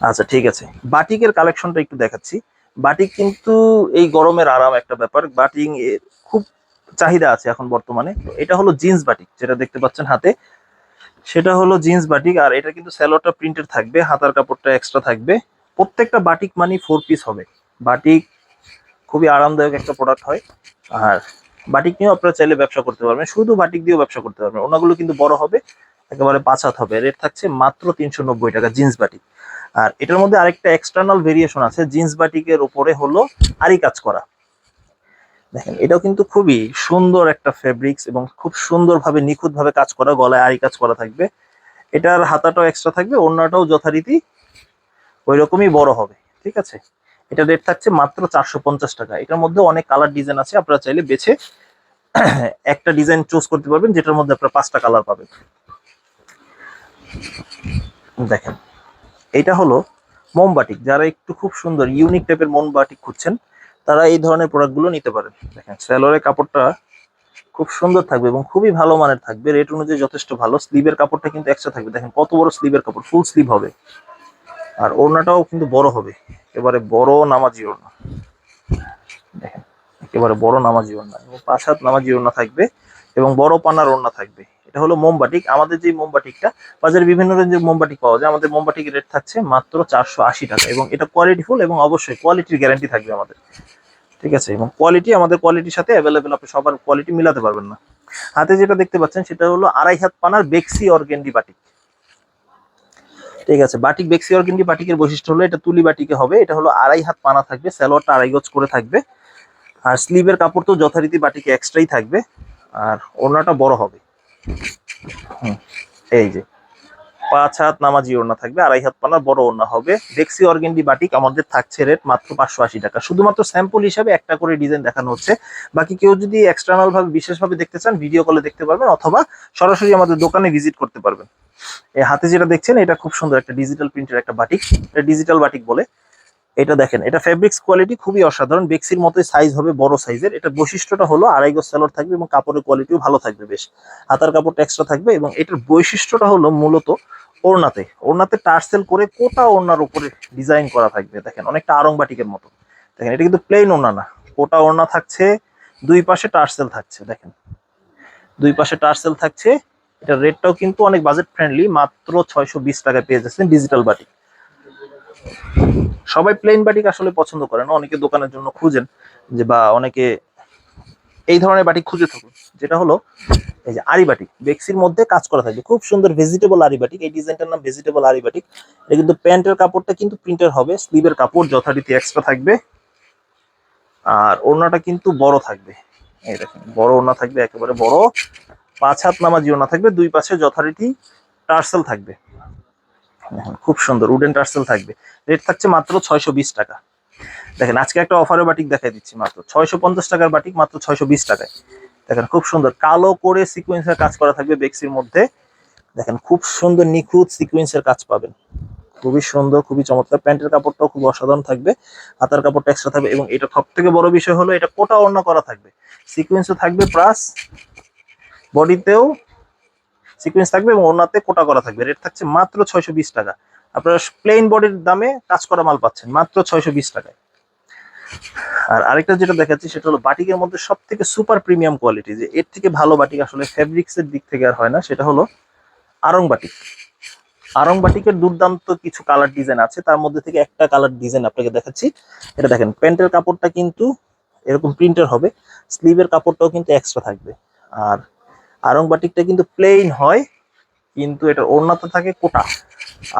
আচ্ছা ঠিক আছে। বাটিকের কালেকশনটা একটু দেখাচ্ছি। বাটিক কিন্তু এই গরমের আরাম একটা ব্যাপার। বাটিং খুব চাহিদা আছে এখন বর্তমানে। এটা হলো জিন্স বাটিক, যেটা দেখতে পাচ্ছেন হাতে। সেটা হলো জিন্স বাটিক, আর এটা কিন্তু স্যালোটা প্রিন্টেড থাকবে, হাতার কাপড়টা এক্সট্রা থাকবে। প্রত্যেকটা বাটিক মানে ফোর পিস হবে। বাটিক খুবই আরামদায়ক একটা প্রোডাক্ট হয়। আর বাটিক নিয়েও আপনারা চাইলে ব্যবসা করতে পারবেন। শুধু বাটিক দিয়েও ব্যবসা করতে পারবেন। ওনাগুলো কিন্তু বড় হবে। একেবারে পাঁচ হবে। রেট থাকছে মাত্র তিনশো নব্বই টাকা জিন্স বাটিক। আর এটার মধ্যে আরেকটা এক্সটার্নাল ভেরিয়েশন আছে, জিন্স বাটিকের উপরে হলো আরি কাজ করা। দেখেন, এটাও কিন্তু খুবই সুন্দর একটা ফেব্রিক্স এবং খুব সুন্দরভাবে, নিখুঁতভাবে কাজ করা, গলায় আরি কাজ করা থাকবে। এটার হাতাটাও এক্সট্রা থাকবে অন্যটাও যথারীতি ওই রকমই বড় হবে, ঠিক আছে? এটা রেট থাকছে মাত্র চারশো পঞ্চাশ টাকা। এটার মধ্যে অনেক কালার ডিজাইন আছে, আপনারা চাইলে বেছে একটা ডিজাইন চুজ করতে পারবেন, যেটার মধ্যে আপনারা পাঁচটা কালার পাবেন। দেখেন, এটা হলো মোমবাটিক যারা একটু খুব সুন্দর ইউনিক টাইপের মোমবাটিক খুঁজছেন, তারা এই ধরনের প্রোডাক্টগুলো নিতে পারেন। দেখেন স্যালোরের কাপড়টা খুব সুন্দর থাকবে এবং খুবই ভালো মানের থাকবে। রেট অনুযায়ী যথেষ্ট ভালো। স্লিভের কাপড়টা কিন্তু এক্সট্রা থাকবে। দেখেন, কত বড় স্লিভের কাপড় ফুল স্লিভ হবে। আর ওড়নাটাও কিন্তু বড় হবে। এবারে বড় নামাজি ওড়না। দেখেন, একেবারে বড় নামাজি ওড়না এবং পাঁচ হাত নামাজি ওড়না থাকবে। এবং বড় পানার ওড়না থাকবে। এটা হলো মোমবাটিক আমাদের যে মোমবাটিকটা বাজারে বিভিন্ন রেঞ্জের মোমবাটিক পাওয়া যায়। আমাদের মোমবাটিক রেট থাকছে মাত্র চারশো আশি টাকা এবং এটা কোয়ালিটিফুল এবং অবশ্যই কোয়ালিটির গ্যারান্টি থাকবে আমাদের। ঠিক আছে? এবং কোয়ালিটি আমাদের কোয়ালিটির সাথে অ্যাভেলেবেল আপনি সবার কোয়ালিটি মিলাতে পারবেন না। হাতে যেটা দেখতে পাচ্ছেন, সেটা হলো আড়াই হাত পানার বেক্সি অর্গেন্ডি বাটিক। ঠিক আছে? বাটিক, বেক্সি অর্গেন্ডি বাটিকের বৈশিষ্ট্য হলো এটা তুলি বাটিকে হবে। এটা হলো আড়াই হাত পানা থাকবে স্যালোয়ারটা আড়াই গজ করে থাকবে। আর স্লিভের কাপড় তো যথারীতি বাটিকে এক্সট্রাই থাকবে। আর ওড়নাটা বড় হবে। এই যে। পাঁচ হাত নামাজি ওড়না থাকবে, আড়াই হাত পানার বড় ওড়না হবে। ডেক্সি অর্গেন্ডি বাটিক আমাদের থাকছে রেট মাত্র পাঁচশো আশি টাকা। শুধুমাত্র স্যাম্পল হিসাবে একটা করে ডিজাইন দেখানো হচ্ছে। বাকি কেউ যদি এক্সটার্নাল ভাবে বিশেষভাবে দেখতে চান ভিডিও কলে দেখতে পারবেন, অথবা সরাসরি আমাদের দোকানে ভিজিট করতে পারবেন। এই হাতে যেটা দেখছেন, এটা খুব সুন্দর একটা ডিজিটাল প্রিন্টের একটা বাটিক এটা ডিজিটাল বাটিক বলে। এটা দেখেন, এটা ফেব্রিক্স কোয়ালিটি খুবই অসাধারণ, বেক্সির মতোই সাইজ হবে, বড় সাইজের এটা বৈশিষ্ট্যটা হলো আড়াই গজ সেলর থাকবে এবং কাপড়ের কোয়ালিটিও ভালো থাকবে বেশ। হাতার কাপড়টা এক্সট্রা থাকবে এবং এটার বৈশিষ্ট্যটা হলো মূলত ওড়নাতে। ওড়নাতে টার্সেল করে কোটা ওড়নার উপরে ডিজাইন করা থাকবে, দেখেন, অনেকটা আরং বাটিকের মতো। দেখেন, এটা কিন্তু প্লেন ওড়না না। কোটা ওড়না থাকছে, দুই পাশে টার্সেল থাকছে, দেখেন। দুই পাশে টার্সেল থাকছে। এটা রেটটাও কিন্তু অনেক বাজেট ফ্রেন্ডলি মাত্র ছয়শো টাকায় পেয়ে যাচ্ছেন ডিজিটাল বাটিক সবাই প্লেন বাটিক আসলে পছন্দ করে না। অনেকে দোকানের জন্য খুঁজেন যে, বা অনেকে এই ধরনের বাটিক খুঁজে থাকুন। যেটা হলো, এই যে আরি বাটিক বেক্সির মধ্যে কাজ করা থাকবে খুব সুন্দর ভেজিটেবল আরি বাটিক এই ডিজাইনটার নাম ভেজিটেবল আরি বাটিক এটা কিন্তু প্যান্টের কাপড়টা কিন্তু প্রিন্টের হবে। স্লিভের কাপড় যথারীতি এক্সট্রা থাকবে। আর ওড়নাটা কিন্তু বড় থাকবে। এই দেখেন, বড় ওড়না থাকবে, একেবারে বড়। পাঁচ হাত নামাজি ওড়না থাকবে। দুই পাশে যথারীতি টার্সেল থাকবে। দেখেন, খুব সুন্দর। উডেন টার্সেল থাকবে। রেট থাকছে মাত্র ছয়শো বিশ টাকা। দেখেন আজকে একটা অফারের বাটিক দেখাই দিচ্ছি মাত্র। ছয়শো পঞ্চাশ টাকার বাটিক মাত্র ছয়শো বিশ টাকায়। দেখেন খুব সুন্দর। কালো করে সিকোয়েন্সের কাজ করা থাকবে বেক্সির মধ্যে। দেখেন খুব সুন্দর নিখুঁত সিকোয়েন্সের কাজ পাবেন। খুবই সুন্দর খুবই চমৎকার। প্যান্টের কাপড়টাও খুব অসাধারণ থাকবে। হাতার কাপড়টা এক্সট্রা থাকবে এবং এটা সব থেকে বড় বিষয় হলো এটা কোটা অন্য করা থাকবে। সিকোয়েন্সও থাকবে প্লাস বডিতেও সিকোয়েন্স থাকবে এবং ওনাতে কোটা করা থাকবে। রেট থাকছে মাত্র ছয়শো বিশ টাকা। আপনারা প্লেন বডির দামে কাজ করা মাল পাচ্ছেন, মাত্র ছয়শো বিশ টাকায়। আর আরেকটা যেটা দেখাচ্ছি, সেটা হলো বাটিকের মধ্যে সব থেকে সুপার প্রিমিয়াম কোয়ালিটি যে এর থেকে ভালো বাটিক আসলে ফেব্রিক্স এর দিক থেকে আর হয় না, সেটা হলো আরং বাটিক। আরং বাটিকের দুর্দান্ত কিছু কালার ডিজাইন আছে, তার মধ্যে থেকে একটা কালার ডিজাইন আপনাকে দেখাচ্ছি। এটা দেখেন, প্যান্টের কাপড়টা কিন্তু এরকম প্রিন্টের হবে স্লিভের কাপড়টাও কিন্তু এক্সট্রা থাকবে। আর আরং বাটিকটা কিন্তু প্লেইন হয়, কিন্তু এটা ওড়নাটা থাকে কোটা।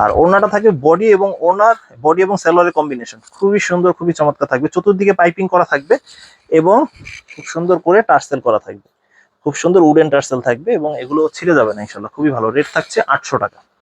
আর ওড়নাটা থাকে বডি এবং ওনার বডি এবং সেলোয়ারের কম্বিনেশন খুবই সুন্দর, খুবই চমৎকার থাকবে। চতুর্দিকে পাইপিং করা থাকবে এবং খুব সুন্দর করে টার্সেল করা থাকবে। খুব সুন্দর উডেন টার্সেল থাকবে এবং এগুলো ছিঁড়ে যাবে না, ইনশাল্লাহ। খুবই ভালো। রেট থাকছে আটশো টাকা।